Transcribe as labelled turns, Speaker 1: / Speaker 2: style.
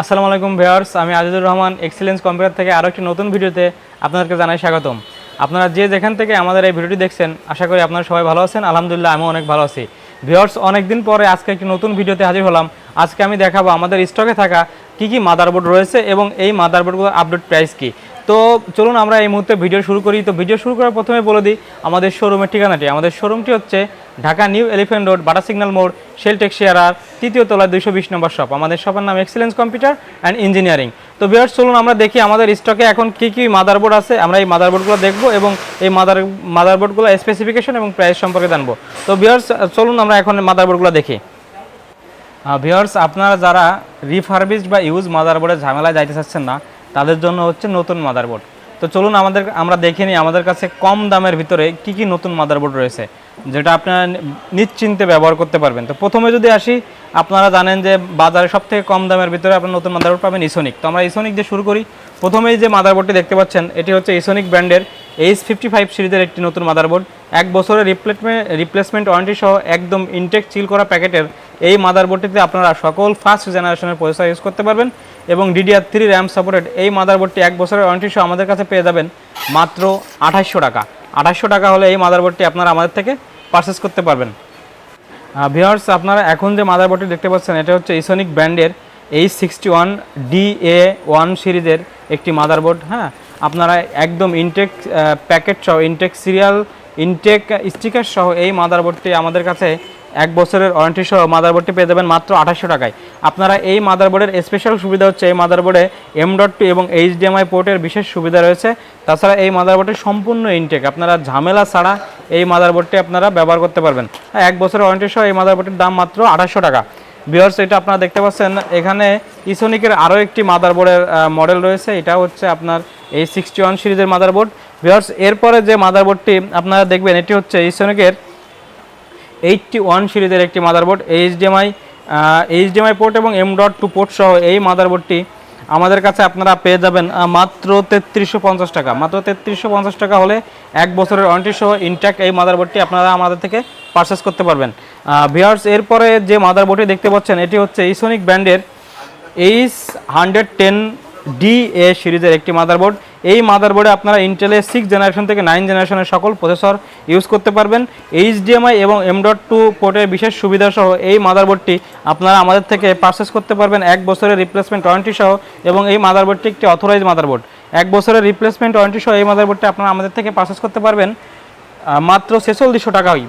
Speaker 1: আসসালামু আলাইকুম ভেয়ার্স আমি আজিজুর রহমান এক্সেলেন্স কম্পিউটার থেকে আরও একটি নতুন ভিডিওতে আপনাদেরকে জানাই স্বাগতম। আপনারা যে যেখান থেকে আমাদের এই ভিডিওটি দেখছেন, আশা করি আপনারা সবাই ভালো আছেন, আলহামদুলিল্লাহ আমিও অনেক ভালো আছি। ভিওর্স অনেকদিন পরে আজকে একটি নতুন ভিডিওতে হাজির হলাম। আজকে আমি দেখাবো আমাদের স্টকে থাকা কি কি মাদারবোর্ড রয়েছে এবং এই মাদারবোর্ডগুলোর আপডেট প্রাইস কি। তো চলুন আমরা এই মুহূর্তে ভিডিও শুরু করি। তো ভিডিও শুরু করার প্রথমে বলে দিই, আমাদের শোরুমের ঠিকানাটি। আমাদের শোরুমটি হচ্ছে Dhaka New Elephant Road, Bata signal মোড় শেলটেক শেয়ারার তৃতীয় তলায় দুইশো বিশ নম্বর শপ আমাদের শপের নাম এক্সেলেন্স কম্পিউটার অ্যান্ড ইঞ্জিনিয়ারিং তো ভিউয়ার্স চলুন আমরা দেখি আমাদের স্টকে এখন কি কি মাদারবোর্ড আছে। আমরা এই মাদারবোর্ডগুলো দেখব এবং এই মাদার মাদারবোর্ডগুলো স্পেসিফিকেশন এবং প্রাইস সম্পর্কে জানব। তো ভিউয়ার্স চলুন আমরা এখন মাদারবোর্ডগুলো দেখি। ভিউয়ার্স আপনারা যারা রিফার্বিশড বা ইউজ মাদারবোর্ডের ঝামেলায় যাইতে চাচ্ছেন না তাদের জন্য হচ্ছে নতুন মাদারবোর্ড তো চলুন আমাদের, আমরা দেখে নিই আমাদের কাছে কম দামের ভিতরে কি কি নতুন মাদারবোর্ড রয়েছে, যেটা আপনারা নিশ্চিন্তে ব্যবহার করতে পারবেন। তো প্রথমে যদি আসি, আপনারা জানেন যে বাজারে সব থেকে কম দামের ভিতরে আপনার নতুন মাদারবোর্ড পাবেন ইসোনিক তো আমরা ইসোনিক দিয়ে শুরু করি। প্রথমেই যে মাদারবোর্ডটি দেখতে পাচ্ছেন, এটি হচ্ছে ইসোনিক ব্র্যান্ডের এইচ ফিফটি ফাইভ সিরিজের একটি নতুন মাদারবোর্ড এক বছরের রিপ্লেসমেন্ট রিপ্লেসমেন্ট ওয়ারেন্টি সহ একদম ইনটেক চিল করা প্যাকেটের এই মাদারবোর্ডটিতে আপনারা সকল ফার্স্ট জেনারেশনের প্রসেসর ইউজ করতে পারবেন এবং ডিডিআর থ্রি র্যাম সাপোর্টেড এই মাদারবোর্ডটি এক বছরের ওয়ারেন্টি সহ আমাদের কাছে পেয়ে যাবেন মাত্র আঠাশশো টাকা। আঠাশশো টাকা হলে এই মাদারবোর্ডটি আপনারা আমাদের থেকে পারচেস করতে পারবেন। ভিওয়ার্স আপনারা এখন যে মাদারবোর্ডটি দেখতে পাচ্ছেন, এটা হচ্ছে ইসোনিক ব্র্যান্ডের H sixty one D A one সিরিজের একটি মাদারবোর্ড হ্যাঁ? আপনারা একদম ইনটেক প্যাকেট সহ ইনটেক সিরিয়াল ইনটেক স্টিকার সহ এই মাদারবোর্ডটি আমাদের কাছে এক বছরের ওয়ারেন্টি সহ মাদারবোর্ডটি পেয়ে যাবেন মাত্র আঠাশশো টাকায়। আপনারা এই মাদারবোর্ডের স্পেশাল সুবিধা হচ্ছে এই মাদারবোর্ডে এম ডট টু এবং এইচডিএমআই পোর্টের বিশেষ সুবিধা রয়েছে। তাছাড়া এই মাদারবোর্ডটি সম্পূর্ণ ইনটেক আপনারা ঝামেলা ছাড়া এই মাদারবোর্ডটি আপনারা ব্যবহার করতে পারবেন। এক বছরের ওয়ারেন্টি সহ এই মাদারবোর্ডটির দাম মাত্র আঠাশশো টাকা। বিয়ার্স এটা আপনারা দেখতে পাচ্ছেন, এখানে ইসোনিকের আরও একটি মাদারবোর্ডের মডেল রয়েছে। এটা হচ্ছে আপনার এই সিক্সটি ওয়ান সিরিজের মাদারবোর্ড বিয়ার্স এরপরে যে মাদারবোর্ডটি আপনারা দেখবেন, এটি হচ্ছে ইসোনিকের এইটটি ওয়ান সিরিজের একটি মাদারবোর্ড এইচডিএমআই এইচডিএমআই পোর্ট এবং এম ডট টু পোর্ট সহ এই মাদারবোর্ডটি আমাদের কাছে আপনারা পেয়ে যাবেন মাত্র তেত্রিশশো পঞ্চাশ টাকা। মাত্র তেত্রিশশো পঞ্চাশ টাকা হলে এক বছরের ওয়ারেন্টি সহ ইনট্যাক্ট এই মাদারবোর্ডটি আপনারা আমাদের থেকে পারচেস করতে পারবেন। ভিয়ার্স এরপরে যে মাদারবোর্ডটি দেখতে পাচ্ছেন, এটি হচ্ছে ইসোনিক ব্র্যান্ডের H hundred ten D A সিরিজের একটি মাদারবোর্ড এই মাদারবোর্ডে আপনারা ইন্টেলের সিক্স জেনারেশন থেকে নাইন জেনারেশনের সকল প্রসেসর ইউজ করতে পারবেন। এইচডিএমআই এবং এম ডট টু পোর্টের বিশেষ সুবিধা সহ এই মাদারবোর্ডটি আপনারা আমাদের থেকে পারচেস করতে পারবেন। এক বছরের রিপ্লেসমেন্ট ওয়ারেন্টি সহ এবং এই মাদারবোর্ডটি একটি অথরাইজ মাদারবোর্ড এক বছরের রিপ্লেসমেন্ট ওয়ারেন্টি সহ এই মাদারবোর্ডটি আপনারা আমাদের থেকে পারচেস করতে পারবেন। মাত্র ছেচল্লিশশো টাকায়